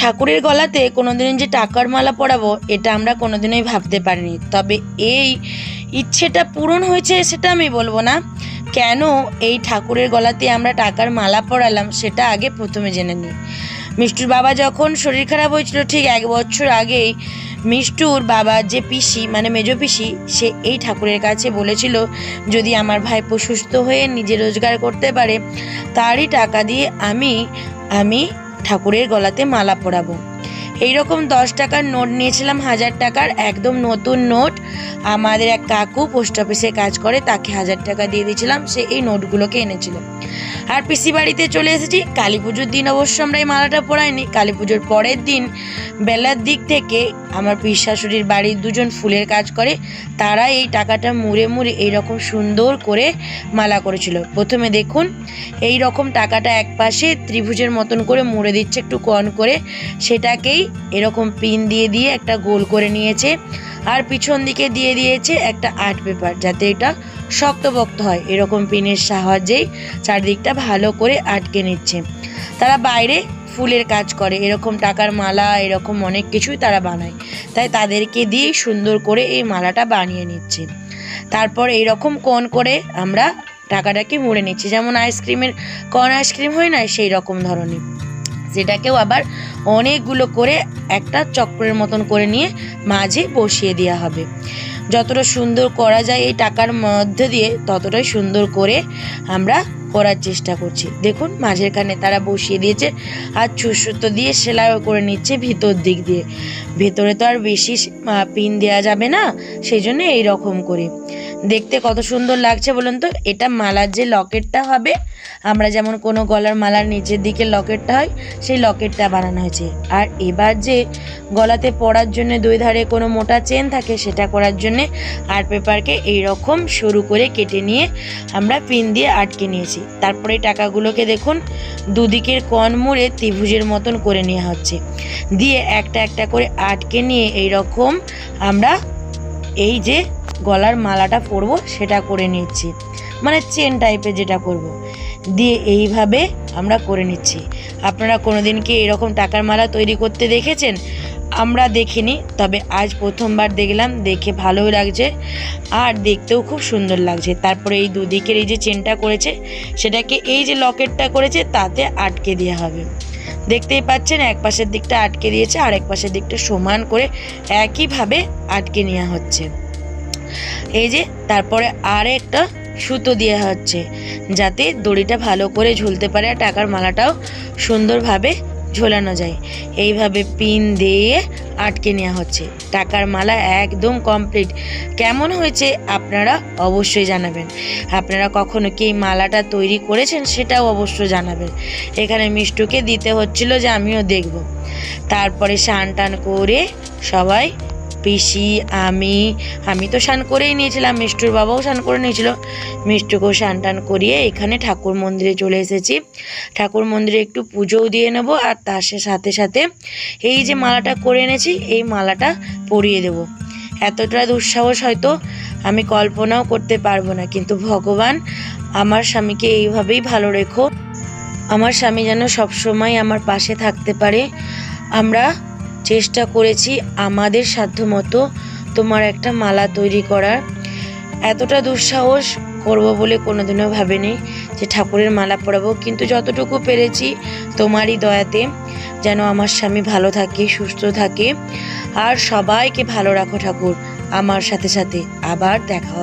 ঠাকুরের গলাতে কোনোদিন যে টাকার মালা পরাবো, এটা আমরা কোনোদিনই ভাবতে পারিনি। তবে এই ইচ্ছেটা পূরণ হয়েছে সেটা আমি বলব না। কেন এই ঠাকুরের গলাতে আমরা টাকার মালা পরালাম, সেটা আগে প্রথমে জেনে নিই। মিষ্টুর বাবা যখন শরীর খারাপ হয়েছিল, ঠিক এক বছর আগেই মিষ্টুর বাবা যে পিসি মানে মেজো পিসি, সে এই ঠাকুরের কাছে বলেছিল, যদি আমার ভাইপো সুস্থ হয়ে নিজে রোজগার করতে পারে, তারই টাকা দিয়ে আমি আমি ঠাকুরের গলাতে মালা পরাবো। এইরকম দশ টাকার নোট নিয়েছিলাম, হাজার টাকার একদম নতুন নোট। আমাদের এক কাকু পোস্ট অফিসে কাজ করে, তাকে হাজার টাকা দিয়ে দিয়েছিলাম, সে এই নোটগুলোকে এনেছিল। আর পিসি বাড়িতে চলে এসেছি, কালী পুজোর দিন অবশ্য আমরা এই মালাটা পরাইনি। কালী পুজোর পরের দিন বেলার দিক থেকে আমার শাশুড়ির বাড়ির দুজন ফুলের কাজ করে, তারা এই টাকাটা মুড়ে মুড়ে এইরকম সুন্দর করে মালা করেছিল। প্রথমে দেখুন এই রকম টাকাটা এক পাশে ত্রিভুজের মতন করে মুড়ে দিচ্ছে, একটু কন করে, সেটাকেই এরকম পিন দিয়ে দিয়ে একটা গোল করে নিয়েছে। আর পিছন দিকে দিয়ে দিয়েছে একটা আর্ট পেপার যাতে এটা শক্তপোক্ত হয়। এরকম পিনের সাহায্যেই চারদিকটা ভালো করে আটকে নিচ্ছে। তারা বাইরে ফুলের কাজ করে, এরকম টাকার মালা, এরকম অনেক কিছুই তারা বানায়। তাই তাদেরকে দিয়েই সুন্দর করে এই মালাটা বানিয়ে নিচ্ছে। তারপর এইরকম কোন করে আমরা টাকাটাকে মুড়ে নিচ্ছি। যেমন আইসক্রিমের কর্ন আইসক্রিম হয় না সেই রকম ধরনের। সেটাকেও আবার অনেকগুলো করে একটা চক্রের মতন করে নিয়ে মাঝে বসিয়ে দেওয়া হবে। যতটা সুন্দর করা যায় এই টাকার মধ্যে দিয়ে ততটাই সুন্দর করে আমরা করার চেষ্টা করছি। দেখুন মাঝেরখানে তারা বসিয়ে দিয়েছে আর সুতো দিয়ে সেলাইও করে নিচ্ছে ভিতর দিক দিয়ে। ভেতরে তো আর বেশি পিন দেওয়া যাবে না, সেই জন্য এই রকম করে। দেখতে কত সুন্দর লাগছে বলুন তো? এটা মালার যে লকেটটা হবে, আমরা যেমন কোনো গলার মালার নিচের দিকে লকেটটা হয়, সেই লকেটটা বানানো হয়েছে। আর এবার যে গলাতে পড়ার জন্য দুই ধারে কোনো মোটা চেন থাকে, সেটা করার জন্যে আর্ট পেপারকে এইরকম সরু করে কেটে নিয়ে আমরা পিন দিয়ে আটকে নিয়েছি। তারপরে টাকাগুলোকে দেখুন, দুদিকের কন মুড়ে ত্রিভুজের মতন করে নেওয়া হচ্ছে। দিয়ে একটা একটা করে আটকে নিয়ে এই রকম আমরা এই যে গলার মালাটা পরবো, সেটা করে নিচ্ছি। মানে চেন টাইপের যেটা করব। দিয়ে এইভাবে আমরা করে নিচ্ছি। আপনারা কোনোদিন কি এরকম টাকার মালা তৈরি করতে দেখেছেন? আমরা দেখিনি, তবে আজ প্রথমবার দেখলাম, দেখে ভালোই লাগছে আর দেখতেও খুব সুন্দর লাগছে। তারপরে এই দুদিকের এই যে চেনটা করেছে, সেটাকে এই যে লকেটটা করেছে, তাতে আটকে দেওয়া হবে। দেখতেই পাচ্ছেন, এক পাশের দিকটা আটকে দিয়েছে আর এক পাশের দিকটা সমান করে একইভাবে আটকে নেওয়া হচ্ছে। এই যে তারপরে আর একটা সুতো দেওয়া হচ্ছে, যাতে দড়িটা ভালো করে ঝুলতে পারে আর টাকার মালাটাও সুন্দরভাবে ঝোলানো যায়। এইভাবে পিন দিয়ে আটকে নেওয়া হচ্ছে। টাকার মালা একদম কমপ্লিট কেমন হয়েছে আপনারা অবশ্যই জানাবেন। আপনারা কখনো কি মালাটা তৈরি করেছেন সেটাও অবশ্যই জানাবেন। এখানে মিষ্টুকে দিতে হচ্ছিল যে আমিও দেখব। তারপরে স্নান টান করে সবাই পিসি, আমি আমি তো স্নান করেই নিয়েছিলাম, মিষ্টুর বাবাও স্নান করে নিয়েছিল। মিষ্টুকেও স্নান টান করিয়ে এখানে ঠাকুর মন্দিরে চলে এসেছি। ঠাকুর মন্দিরে একটু পুজোও দিয়ে নেব আর তার সাথে সাথে এই যে মালাটা করে এনেছি, এই মালাটা পরিয়ে দেব। এতটা দুঃসাহস হয়তো আমি কল্পনাও করতে পারব না, কিন্তু ভগবান আমার স্বামীকে এইভাবেই ভালো রেখো। আমার স্বামী যেন সবসময় আমার পাশে থাকতে পারে। আমরা চেষ্টা করেছি আমাদের সাধ্যমতো তোমার একটা মালা তৈরি করার। এতটা দুঃসাহস করব বলে কোনোদিনও ভাবিনি যে ঠাকুরের মালা পরাবো, কিন্তু যতটুকু পেরেছি তোমারই দয়াতে যেন আমার স্বামী ভালো থাকে, সুস্থ থাকে। আর সবাইকে ভালো রাখো ঠাকুর। আমার সাথে সাথে আবার দেখা হবে।